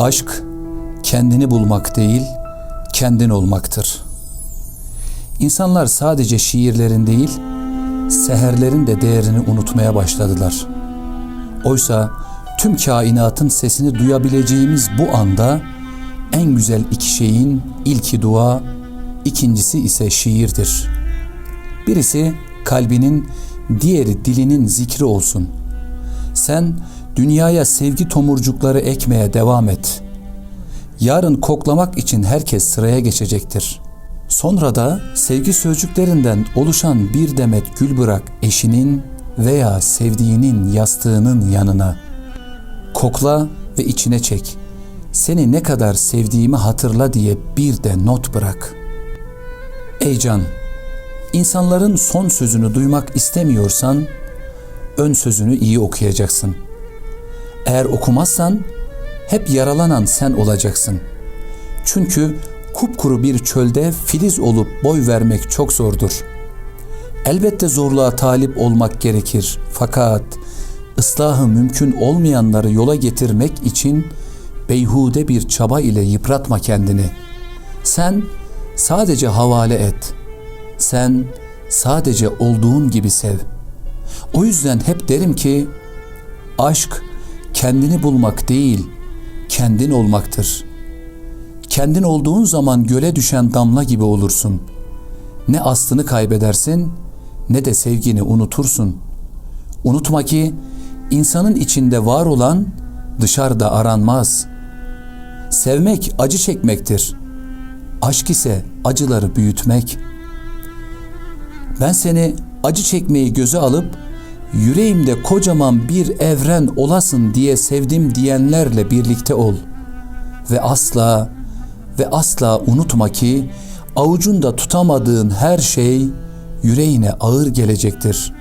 Aşk kendini bulmak değil, kendin olmaktır. İnsanlar sadece şiirlerin değil, seherlerin de değerini unutmaya başladılar. Oysa tüm kainatın sesini duyabileceğimiz bu anda en güzel iki şeyin ilki dua, ikincisi ise şiirdir. Birisi kalbinin, diğeri dilinin zikri olsun. Sen dünyaya sevgi tomurcukları ekmeye devam et. Yarın koklamak için herkes sıraya geçecektir. Sonra da sevgi sözcüklerinden oluşan bir demet gül bırak eşinin veya sevdiğinin yastığının yanına. Kokla ve içine çek. Seni ne kadar sevdiğimi hatırla diye bir de not bırak. Ey can, insanların son sözünü duymak istemiyorsan ön sözünü iyi okuyacaksın. Eğer okumazsan hep yaralanan sen olacaksın. Çünkü kupkuru bir çölde filiz olup boy vermek çok zordur. Elbette zorluğa talip olmak gerekir. Fakat ıslahı mümkün olmayanları yola getirmek için beyhude bir çaba ile yıpratma kendini. Sen sadece havale et. Sen sadece olduğun gibi sev. O yüzden hep derim ki aşk kendini bulmak değil, kendin olmaktır. Kendin olduğun zaman göle düşen damla gibi olursun. Ne aslını kaybedersin ne de sevgini unutursun. Unutma ki insanın içinde var olan dışarıda aranmaz. Sevmek acı çekmektir. Aşk ise acıları büyütmek. Ben seni acı çekmeyi göze alıp yüreğimde kocaman bir evren olasın diye sevdim diyenlerle birlikte ol. Ve asla ve asla unutma ki avucunda tutamadığın her şey yüreğine ağır gelecektir.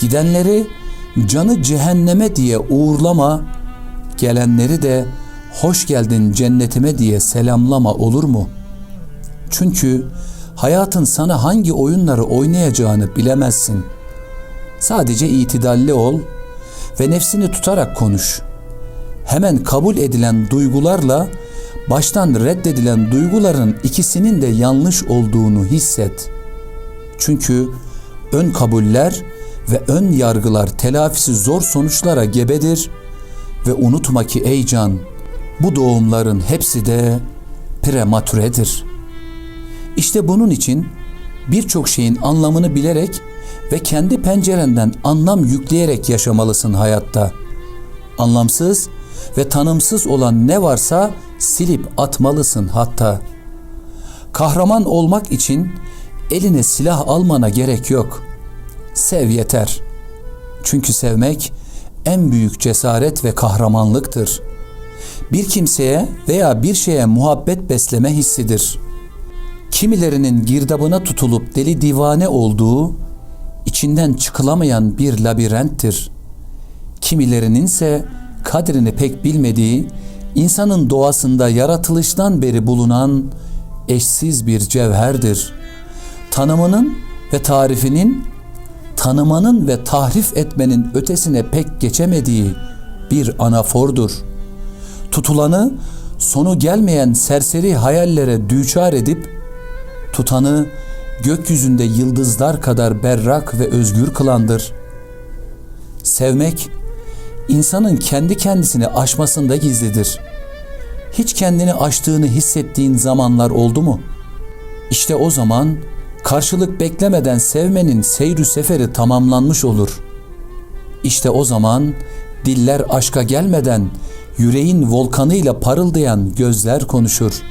Gidenleri canı cehenneme diye uğurlama, gelenleri de hoş geldin cennetime diye selamlama olur mu? Çünkü hayatın sana hangi oyunları oynayacağını bilemezsin. Sadece itidalli ol ve nefsini tutarak konuş. Hemen kabul edilen duygularla baştan reddedilen duyguların ikisinin de yanlış olduğunu hisset. Çünkü ön kabuller ve ön yargılar telafisi zor sonuçlara gebedir ve unutma ki ey can bu doğumların hepsi de prematüredir. İşte bunun için birçok şeyin anlamını bilerek ve kendi pencerenden anlam yükleyerek yaşamalısın hayatta. Anlamsız ve tanımsız olan ne varsa silip atmalısın hatta. Kahraman olmak için eline silah almana gerek yok. Sev yeter. Çünkü sevmek en büyük cesaret ve kahramanlıktır. Bir kimseye veya bir şeye muhabbet besleme hissidir. Kimilerinin girdabına tutulup deli divane olduğu, içinden çıkılamayan bir labirenttir. Kimilerinin ise kadrini pek bilmediği, insanın doğasında yaratılıştan beri bulunan eşsiz bir cevherdir. Tanımının ve tarifinin, tanımanın ve tahrif etmenin ötesine pek geçemediği bir anafordur. Tutulanı sonu gelmeyen serseri hayallere düçar edip tutanı gökyüzünde yıldızlar kadar berrak ve özgür kılandır. Sevmek insanın kendi kendisini aşmasında gizlidir. Hiç kendini aştığını hissettiğin zamanlar oldu mu? İşte o zaman karşılık beklemeden sevmenin seyrü seferi tamamlanmış olur. İşte o zaman diller aşka gelmeden yüreğin volkanıyla parıldayan gözler konuşur.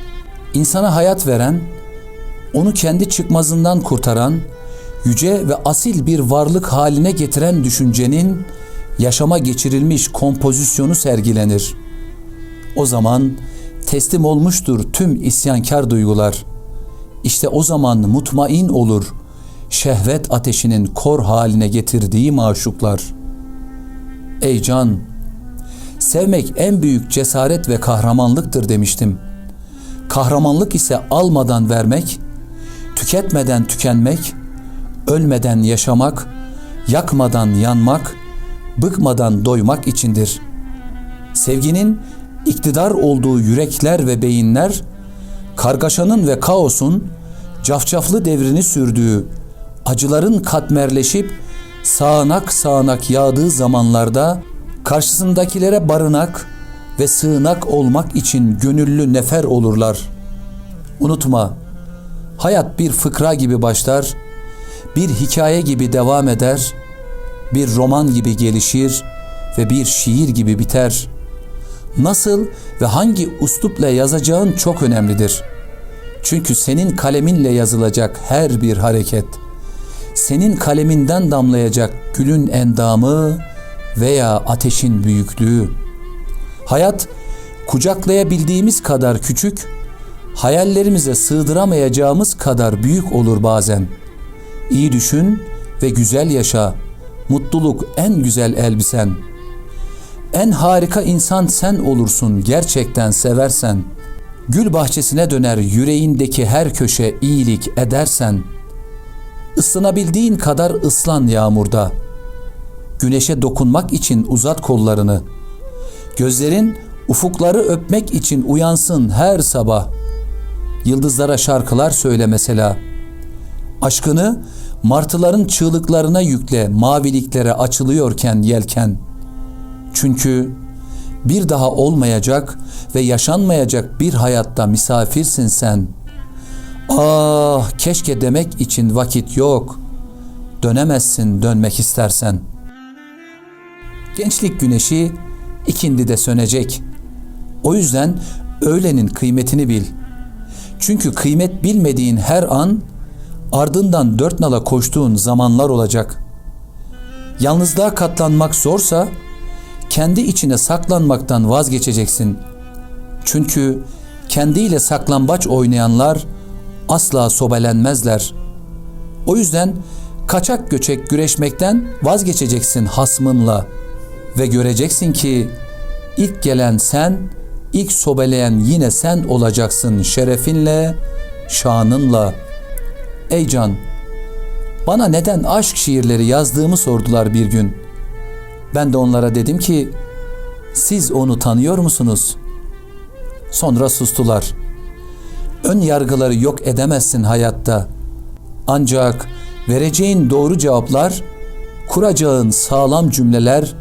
İnsana hayat veren, onu kendi çıkmazından kurtaran, yüce ve asil bir varlık haline getiren düşüncenin yaşama geçirilmiş kompozisyonu sergilenir. O zaman teslim olmuştur tüm isyankar duygular. İşte o zaman mutmain olur şehvet ateşinin kor haline getirdiği maşuklar. Ey can, sevmek en büyük cesaret ve kahramanlıktır demiştim. Kahramanlık ise almadan vermek, tüketmeden tükenmek, ölmeden yaşamak, yakmadan yanmak, bıkmadan doymak içindir. Sevginin iktidar olduğu yürekler ve beyinler, kargaşanın ve kaosun cafcaflı devrini sürdüğü, acıların katmerleşip sağanak sağanak yağdığı zamanlarda karşısındakilere barınak ve sığınak olmak için gönüllü nefer olurlar. Unutma, hayat bir fıkra gibi başlar, bir hikaye gibi devam eder, bir roman gibi gelişir ve bir şiir gibi biter. Nasıl ve hangi uslupla yazacağın çok önemlidir. Çünkü senin kaleminle yazılacak her bir hareket, senin kaleminden damlayacak gülün endamı veya ateşin büyüklüğü. Hayat kucaklayabildiğimiz kadar küçük, hayallerimize sığdıramayacağımız kadar büyük olur bazen. İyi düşün ve güzel yaşa. Mutluluk en güzel elbisen. En harika insan sen olursun gerçekten seversen. Gül bahçesine döner yüreğindeki her köşe iyilik edersen. Islanabildiğin kadar ıslan yağmurda. Güneşe dokunmak için uzat kollarını. Gözlerin ufukları öpmek için uyansın her sabah. Yıldızlara şarkılar söyle mesela. Aşkını martıların çığlıklarına yükle maviliklere açılıyorken yelken. Çünkü bir daha olmayacak ve yaşanmayacak bir hayatta misafirsin sen. Ah keşke demek için vakit yok. Dönemezsin dönmek istersen. Gençlik güneşi ikindi de sönecek. O yüzden öğlenin kıymetini bil. Çünkü kıymet bilmediğin her an ardından dört nala koştuğun zamanlar olacak. Yalnızlığa katlanmak zorsa kendi içine saklanmaktan vazgeçeceksin. Çünkü kendiyle saklambaç oynayanlar asla sobelenmezler. O yüzden kaçak göçek güreşmekten vazgeçeceksin hasmınla ve göreceksin ki ilk gelen sen, ilk sobeleyen yine sen olacaksın şerefinle, şanınla. Ey can, bana neden aşk şiirleri yazdığımı sordular bir gün. Ben de onlara dedim ki, siz onu tanıyor musunuz? Sonra sustular. Ön yargıları yok edemezsin hayatta. Ancak vereceğin doğru cevaplar, kuracağın sağlam cümleler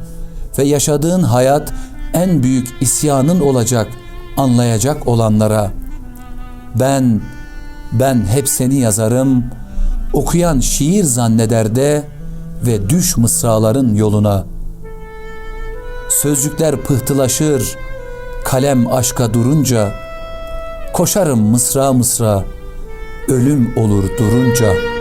ve yaşadığın hayat en büyük isyanın olacak anlayacak olanlara. Ben, ben hep seni yazarım, okuyan şiir zanneder de ve düş mısraların yoluna. Sözcükler pıhtılaşır, kalem aşka durunca, koşarım mısra mısra, ölüm olur durunca.''